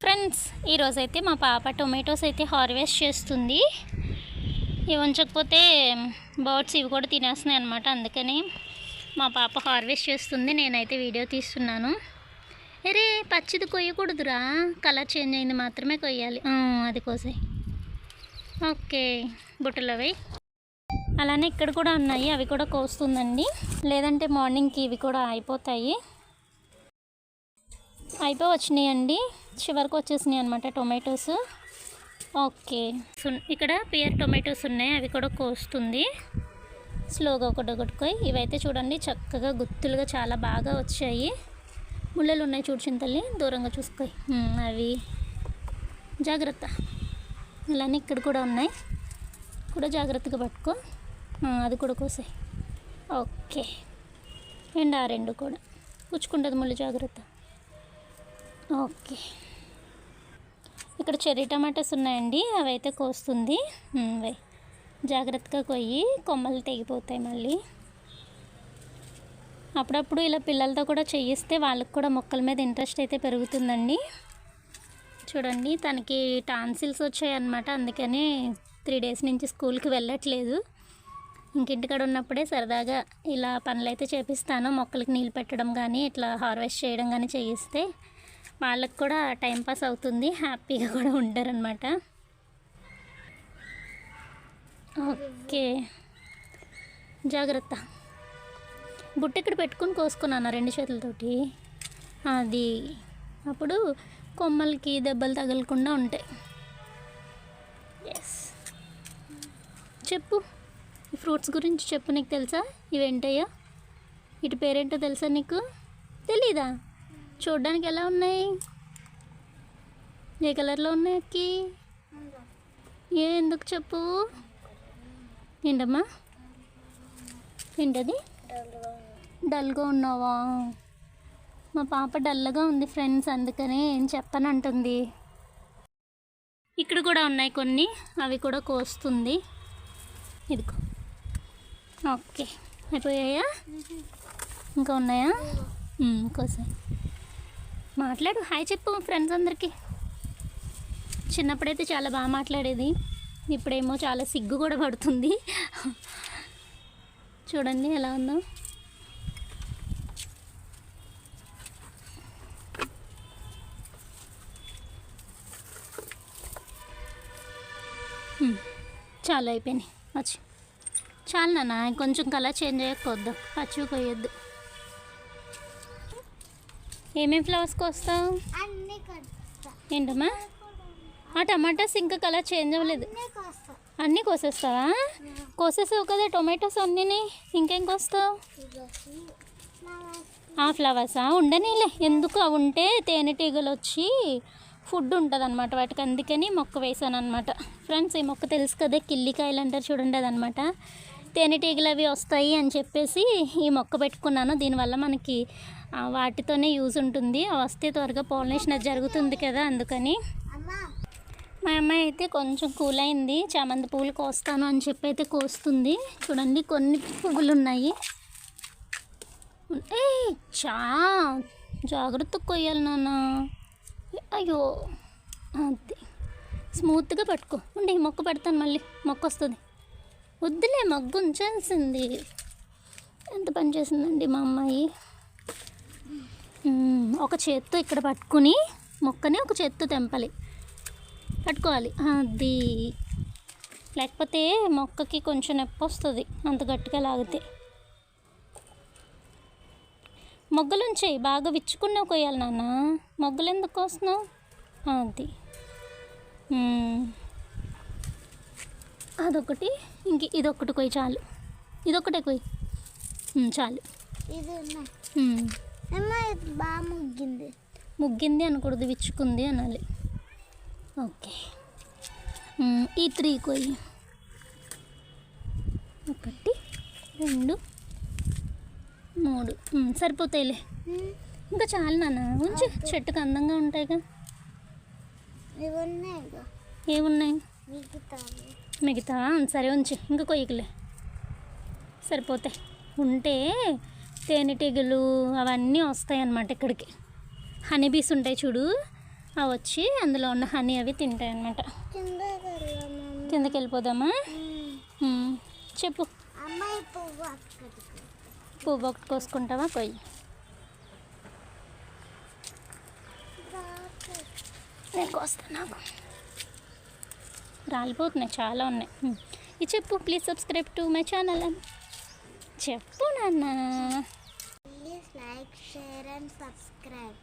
Friends ఈరోజైతే మా పాప టొమాటోస్ అయితే హార్వెస్ట్ చేస్తుంది. ఇవి ఉంచకపోతే బర్డ్స్ ఇవి కూడా తినేస్తున్నాయి అనమాట అందుకని మా పాప హార్వెస్ట్ చేస్తుంది. నేనైతే వీడియో తీస్తున్నాను. అరే పచ్చిది కొయ్యకూడదురా. కలర్ చేంజ్ అయింది మాత్రమే కొయ్యాలి. అది కోసాయి. ఓకే బుట్టలు అవి. అలానే ఇక్కడ కూడా ఉన్నాయి. అవి కూడా కోస్తుందండి. లేదంటే మార్నింగ్కి ఇవి కూడా అయిపోతాయి. అయిపోయి వచ్చినాయండి చివరికి వచ్చేసినాయి అనమాట టొమాటోస్. ఓకే. ఇక్కడ పియర్ టొమాటోస్ ఉన్నాయి. అవి కూడా కోస్తుంది. స్లోగా ఒకటొకటికోయి ఇవైతే చూడండి చక్కగా గుత్తులుగా చాలా బాగా వచ్చాయి. ముళ్ళలు ఉన్నాయి చూడ్చిన తల్లి దూరంగా చూసుకోయి. అవి. జాగ్రత్త. అలానే ఇక్కడ కూడా ఉన్నాయి. కూడా జాగ్రత్తగా పట్టుకో. అది కూడా కోసాయి. ఓకే. అండ్ ఆ రెండు కూడా. పుచ్చుకుంటుంది ముళ్ళు జాగ్రత్త. ఓకే. ఇక్కడ చెర్రీ టమాటాస్ ఉన్నాయండి. అవి అయితే కోస్తుంది ఉమ్, జాగ్రత్తగా కొయ్యి. కొమ్మలు తెగిపోతాయి మళ్ళీ. అప్పుడప్పుడు ఇలా పిల్లలతో కూడా చేయిస్తే వాళ్ళకి కూడా మొక్కల మీద ఇంట్రెస్ట్ అయితే పెరుగుతుందండి. చూడండి తనకి టాన్సిల్స్ వచ్చాయన్నమాట. అందుకని త్రీ డేస్ నుంచి స్కూల్కి వెళ్ళట్లేదు. ఇంకింటికాడ ఉన్నప్పుడే సరదాగా ఇలా పనులు అయితే చేపిస్తాను. మొక్కలకి నీళ్ళు పెట్టడం కానీ ఇట్లా హార్వెస్ట్ చేయడం కానీ చేయిస్తే వాళ్ళకి కూడా టైంపాస్ అవుతుంది. హ్యాపీగా కూడా ఉంటారనమాట ఓకే. జాగ్రత్త. బుట్ట ఇక్కడ పెట్టుకుని కోసుకున్నాను రెండు చేతులతోటి. అది అప్పుడు కొమ్మలకి దెబ్బలు తగలకుండా ఉంటాయి. ఎస్ చెప్పు. ఫ్రూట్స్ గురించి చెప్పు నీకు తెలుసా? ఇవేంటయ్యా? ఇటు పేరేంటో తెలుసా నీకు? తెలీదా? చూడడానికి ఎలా ఉన్నాయి? ఏ కలర్లో ఉన్నాయి అక్కి? ఏ ఎందుకు చెప్పు? ఏంటమ్మా? ఏంటది? డల్గా ఉన్నావా? మా పాప డల్గా ఉంది ఫ్రెండ్స్ అందుకనే ఏం చెప్పనంటుంది. ఇక్కడ కూడా ఉన్నాయి కొన్ని అవి కూడా కోస్తుంది. ఇదిగో. ఓకే. అయిపోయాయా? ఇంకా ఉన్నాయా? కోసాయి. మాట్లాడు. హాయ్ చెప్పు ఫ్రెండ్స్ అందరికీ. చిన్నప్పుడైతే చాలా బాగా మాట్లాడేది. ఇప్పుడేమో చాలా సిగ్గు కూడా పడుతుంది. చూడండి ఎలా ఉందో. చాలా అయిపోయినాయి. వచ్చి చాలు నాన్న కొంచెం కలర్ చేంజ్ అయ్యకపోద్దు. పచ్చివి కొయ్యొద్దు ఏమేమి ఫ్లవర్స్ కోస్తావు? అన్నీ కొస్తా. ఏంటమ్మా? ఆ టమాటాస్ ఇంకా కలర్ చేంజ్ అవ్వలేదు. అన్నీ అన్నీ కోసేస్తావా? కోసేసావు కదా టొమాటోస్ అన్నీని. ఇంకేం కోస్తావు? ఆ ఫ్లవర్సా? ఉండనీలే. ఎందుకు? అవి ఉంటే తేనెటీగలు వచ్చి ఫుడ్ ఉంటుంది అనమాట వాటికి. అందుకని మొక్క వేసాను అనమాట ఫ్రెండ్స్ ఈ మొక్క తెలుసు కదా కిల్లికాయలు అంటారు చూడండి అదనమాట తేనెటీగలు అవి వస్తాయి అని చెప్పేసి ఈ మొక్క పెట్టుకున్నాను. దీనివల్ల మనకి వాటితోనే యూజ్ ఉంటుంది. అవి వస్తే త్వరగా పాలినేషన్ అది జరుగుతుంది కదా అందుకని. మా అమ్మాయి అయితే కొంచెం కూల్ అయింది చామంతి పువ్వులు కోస్తాను అని చెప్పి అయితే కోస్తుంది. చూడండి కొన్ని పువ్వులు ఉన్నాయి ఏ చా! జాగ్రత్తగా కొయ్యాలి నాన్న. అయ్యో అది స్మూత్గా పట్టుకో. ఉండి మొక్క పెడతాను మళ్ళీ. మొక్క వస్తుంది. వద్దులే మగ్గు ఉంచాల్సింది. ఎంత పని చేసిందండి మా అమ్మాయి? ఒక చేత్తో ఇక్కడ పట్టుకుని మొక్కని ఒక చేత్తో తెంపాలి. పట్టుకోవాలి. అది. లేకపోతే మొక్కకి కొంచెం నొప్పి వస్తుంది అంత గట్టిగా లాగితే. మొగ్గలుంచేయి బాగా విచ్చుకున్నావు కొయ్యాలి నాన్న. మొగ్గలు ఎందుకు వస్తున్నావు అది. అదొకటి ఇంక ఇదొకటి కొయ్యి చాలు. ఇదొకటే కొయ్యి. చాలు. ఇది బాగా ముగ్గింది. ముగ్గింది అనకూడదు విచ్చుకుంది అనాలి. ఓకే. ఈ త్రీ కొయ్యి. ఒకటి రెండు మూడు. సరిపోతాయిలే. ఇంకా చాలు నాన్న. ఉంచు. చెట్టుకు అందంగా ఉంటాయిగా. ఏమున్నాయి? మిగతా? సరే ఉంచు. ఇంకా కొయ్యకులే. సరిపోతాయి ఉంటే తేనెటీగలు అవన్నీ వస్తాయి అన్నమాట ఇక్కడికి. హనీ బీస్ ఉంటాయి చూడు. అవి వచ్చి అందులో ఉన్న హనీ అవి తింటాయి అన్నమాట. కిందకి వెళ్ళిపోదామా చెప్పు. పువ్వు ఒకటి కోసుకుంటావా? కొయ్యి. నేను కోస్తాను నాకు. రాలిపోతున్నాయి చాలా ఉన్నాయి. ఇది చెప్పు please subscribe to my channel అని చెప్పు నాన్న. Please like share and subscribe